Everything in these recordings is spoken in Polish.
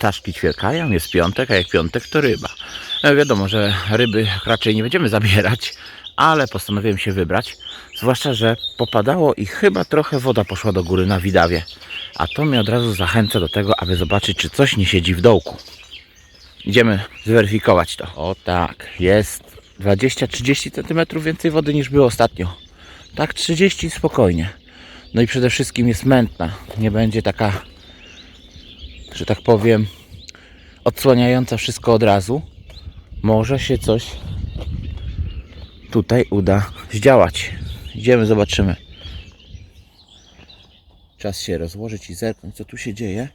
ptaszki ćwierkają, jest piątek, a jak piątek to ryba. E, wiadomo, że ryby raczej nie będziemy zabierać, ale postanowiłem się wybrać. Zwłaszcza, że popadało i chyba trochę woda poszła do góry na Widawie. A to mnie od razu zachęca do tego, aby zobaczyć, czy coś nie siedzi w dołku. Idziemy zweryfikować to. O tak, jest 20-30 cm więcej wody niż było ostatnio. Tak 30 spokojnie. No i przede wszystkim jest mętna. Nie będzie taka, że tak powiem, odsłaniająca wszystko od razu. Może się coś tutaj uda zdziałać. Idziemy, zobaczymy. Czas się rozłożyć i zerknąć, co tu się dzieje.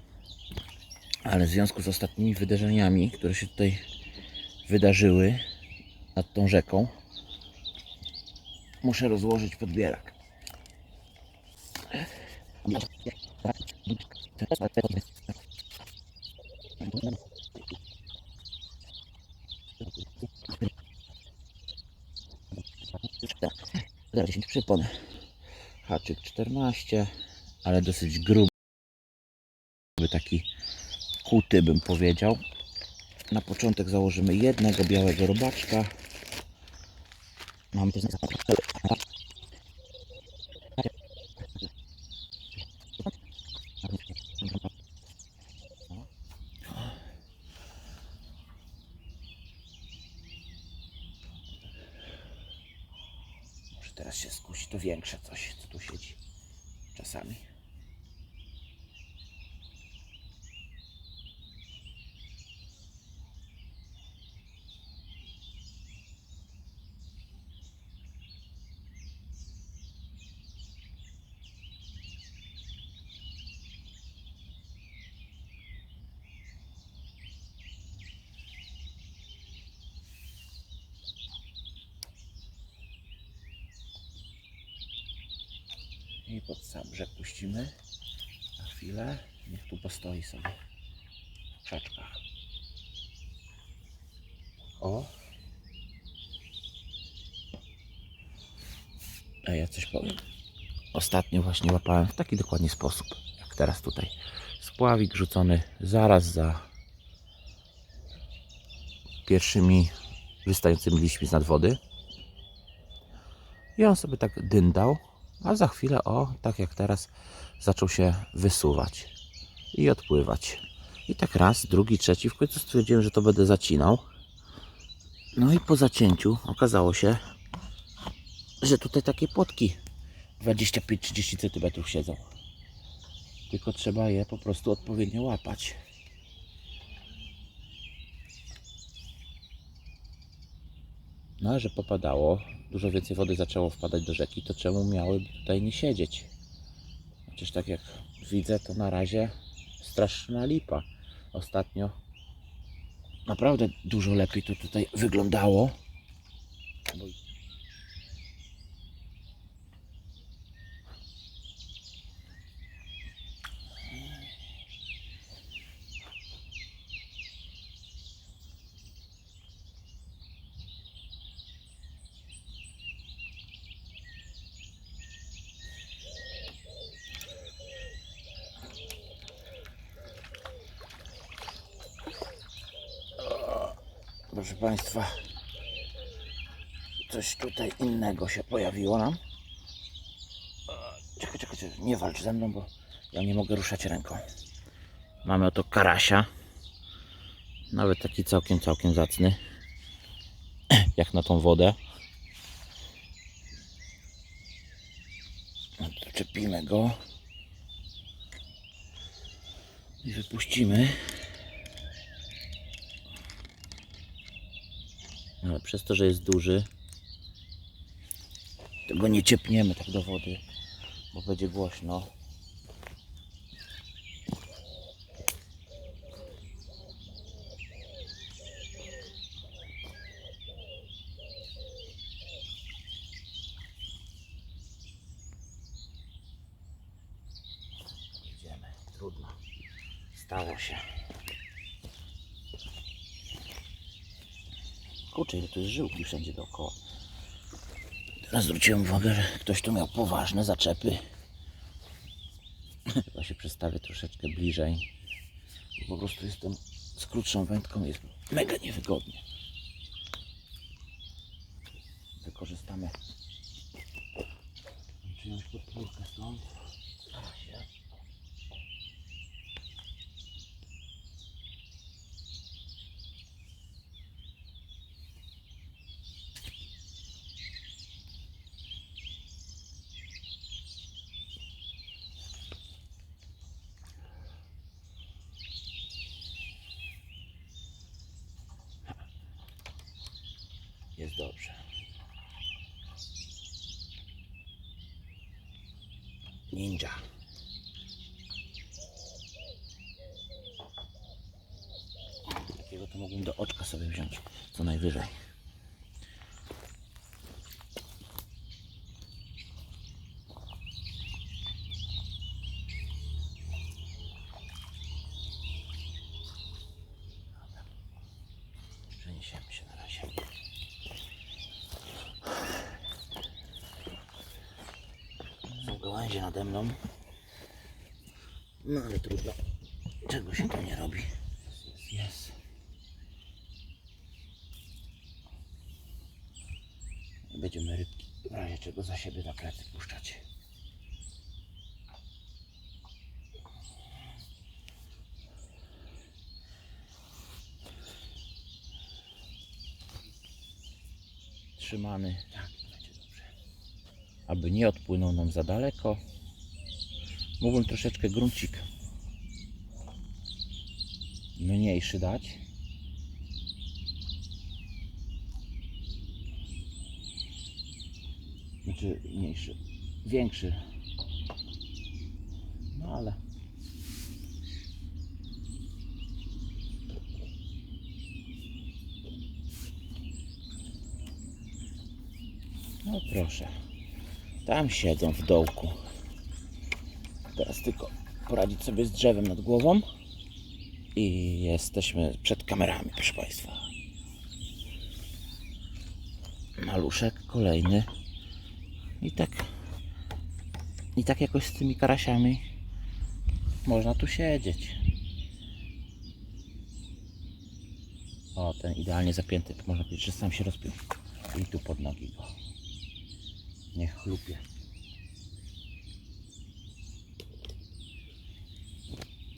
Ale w związku z ostatnimi wydarzeniami, które się tutaj wydarzyły nad tą rzeką, muszę rozłożyć podbierak. Zaraz 10 przypon. Haczyk 14, ale dosyć gruby. Taki kuty bym powiedział. Na początek założymy jednego białego robaczka. Mamy też Może teraz się skusi to większe coś, co tu siedzi czasami. I pod sam brzeg puścimy na chwilę. Niech tu postoi sobie w krzaczkach. O! A ja coś powiem. Ostatnio właśnie łapałem w taki dokładnie sposób, jak teraz tutaj. Spławik rzucony zaraz za pierwszymi wystającymi liśćmi z nad wody. I on sobie tak dyndał, a za chwilę, o, tak jak teraz, zaczął się wysuwać i odpływać. I tak raz, drugi, trzeci. W końcu stwierdziłem, że to będę zacinał. No i po zacięciu okazało się, że tutaj takie płotki 25-30 cm siedzą. Tylko trzeba je po prostu odpowiednio łapać. No że popadało, dużo więcej wody zaczęło wpadać do rzeki, to czemu miały tutaj nie siedzieć? Chociaż tak jak widzę, to na razie straszna lipa. Ostatnio naprawdę dużo lepiej to tutaj wyglądało. Proszę Państwa, coś tutaj innego się pojawiło nam. Czekaj, czekaj, czekaj, nie walcz ze mną, bo ja nie mogę ruszać ręką. Mamy oto karasia. Nawet taki całkiem, całkiem zacny. Jak na tą wodę. No to Czepimy go. I wypuścimy. Ale przez to, że jest duży, to go nie ciepniemy tak do wody, bo będzie głośno. Idziemy, trudno. Stało się. Kurczę, ile tu jest żyłki wszędzie dookoła. Teraz zwróciłem uwagę, że ktoś tu miał poważne zaczepy. Chyba się przestawię troszeczkę bliżej. Po prostu jestem z krótszą wędką, jest mega niewygodnie. Wykorzystamy czyjąś podpórkę stąd. Stara się. Jest dobrze. Ninja. Takiego to mógłbym do oczka sobie wziąć, co najwyżej. Przeniesiemy się na razie. Są gałęzie nade mną. No ale trudno. Czego się to nie robi? Jest, jest. Będziemy rybki w razie czego za siebie na plecy puszczać. Trzymany. Tak, będzie dobrze. Aby nie odpłynął nam za daleko. Mógłbym troszeczkę gruncik mniejszy dać. Znaczy mniejszy, większy. No ale No proszę. Tam siedzą w dołku. Teraz tylko poradzić sobie z drzewem nad głową. I jesteśmy przed kamerami, proszę Państwa. Maluszek kolejny. I tak. I tak jakoś z tymi karasiami można tu siedzieć. O, ten idealnie zapięty. Można powiedzieć, że sam się rozpiął. I tu pod nogi go. Niech chlupie.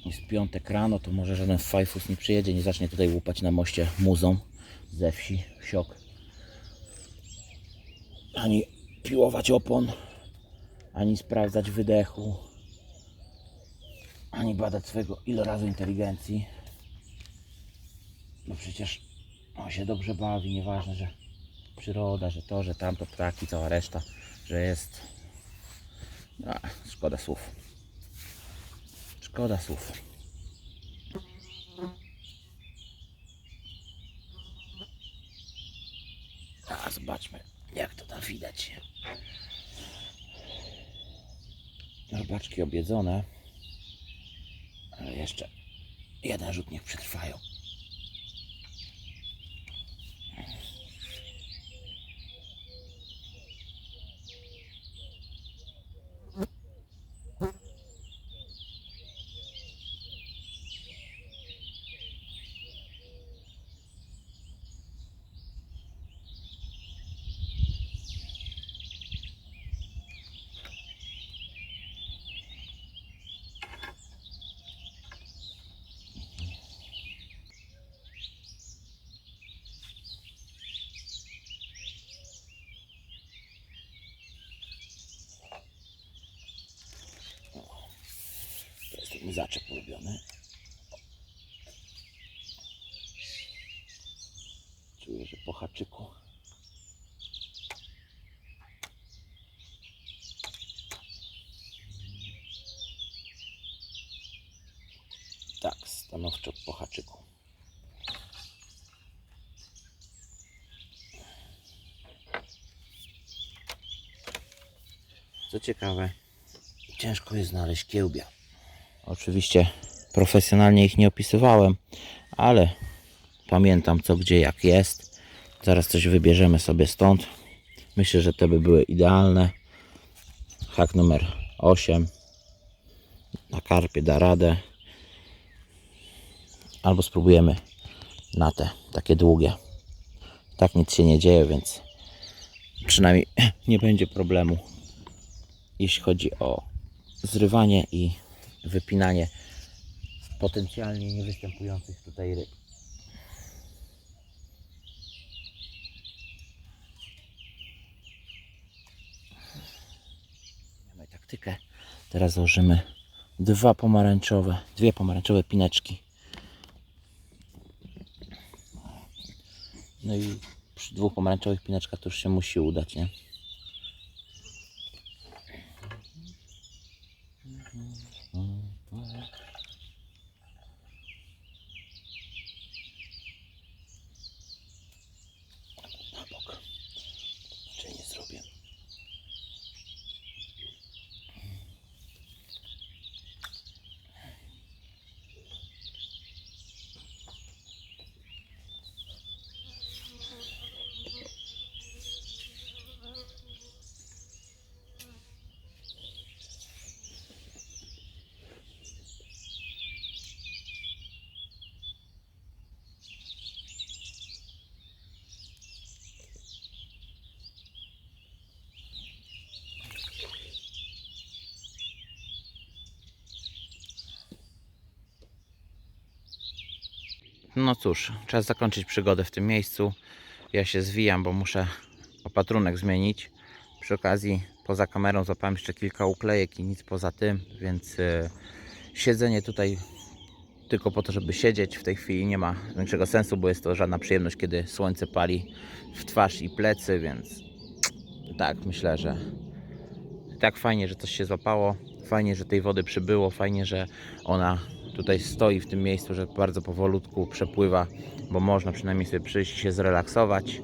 Jest piątek rano, to może żaden fajfus nie przyjedzie, nie zacznie tutaj łupać na moście muzą ze wsi, siok. Ani piłować opon, ani sprawdzać wydechu, ani badać swojego ilorazu inteligencji. No przecież on się dobrze bawi, nieważne, że przyroda, że to, że tamto, ptaki, cała reszta, że jest... A, szkoda słów. Szkoda słów. A, zobaczmy, jak to tam widać. Robaczki objedzone. Ale jeszcze jeden rzut niech przetrwają. To jest ten zaczep ulubiony. Czuję, że po haczyku. Tak, stanowczo po haczyku. Co ciekawe, ciężko jest znaleźć kiełbia. Oczywiście profesjonalnie ich nie opisywałem, ale pamiętam co gdzie jak jest. Zaraz coś wybierzemy sobie stąd. Myślę, że te by były idealne. Hak numer 8. Na karpie da radę. albo spróbujemy na te takie długie. Tak nic się nie dzieje, więc przynajmniej nie będzie problemu, jeśli chodzi o zrywanie i wypinanie potencjalnie niewystępujących tutaj ryb. Mamy taktykę. Teraz założymy dwa pomarańczowe, dwie pomarańczowe pineczki. No i przy dwóch pomarańczowych pineczkach to już się musi udać, nie? Na bok. Czy nie zrobię? No cóż, czas zakończyć przygodę w tym miejscu. Ja się zwijam, bo muszę opatrunek zmienić. Przy okazji poza kamerą złapałem jeszcze kilka uklejek i nic poza tym, więc e, siedzenie tutaj tylko po to, żeby siedzieć w tej chwili nie ma większego sensu, bo jest to żadna przyjemność, kiedy słońce pali w twarz i plecy, więc tak myślę, że tak fajnie, że coś się złapało, fajnie, że tej wody przybyło, fajnie, że ona tutaj stoi w tym miejscu, że bardzo powolutku przepływa, bo można przynajmniej sobie przyjść i się zrelaksować.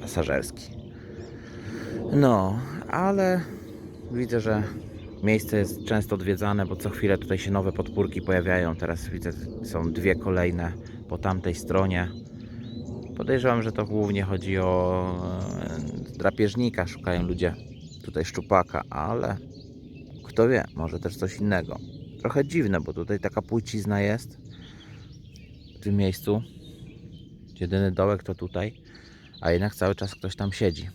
Pasażerski. No, ale widzę, że miejsce jest często odwiedzane, bo co chwilę tutaj się nowe podpórki pojawiają. Teraz widzę, są dwie kolejne po tamtej stronie. Podejrzewam, że to głównie chodzi o e, drapieżnika. Szukają ludzie tutaj szczupaka, ale kto wie, może też coś innego. Trochę dziwne, bo tutaj taka płycizna jest w tym miejscu. Jedyny dołek to tutaj, a jednak cały czas ktoś tam siedzi.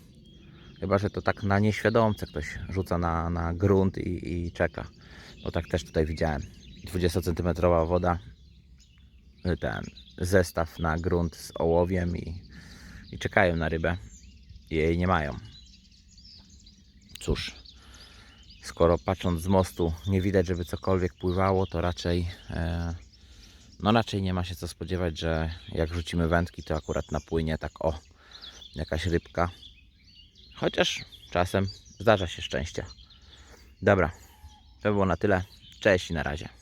Chyba, że to tak na nieświadomce ktoś rzuca na, na grunt i, i czeka. Bo tak też tutaj widziałem. 20 cm woda, y, ten zestaw na grunt z ołowiem i, i czekają na rybę. I jej nie mają. Cóż, skoro patrząc z mostu nie widać, żeby cokolwiek pływało, to raczej e, no raczej nie ma się co spodziewać, że jak rzucimy wędki, to akurat napłynie tak o jakaś rybka. Chociaż czasem zdarza się szczęście. Dobra, to było na tyle. Cześć i na razie.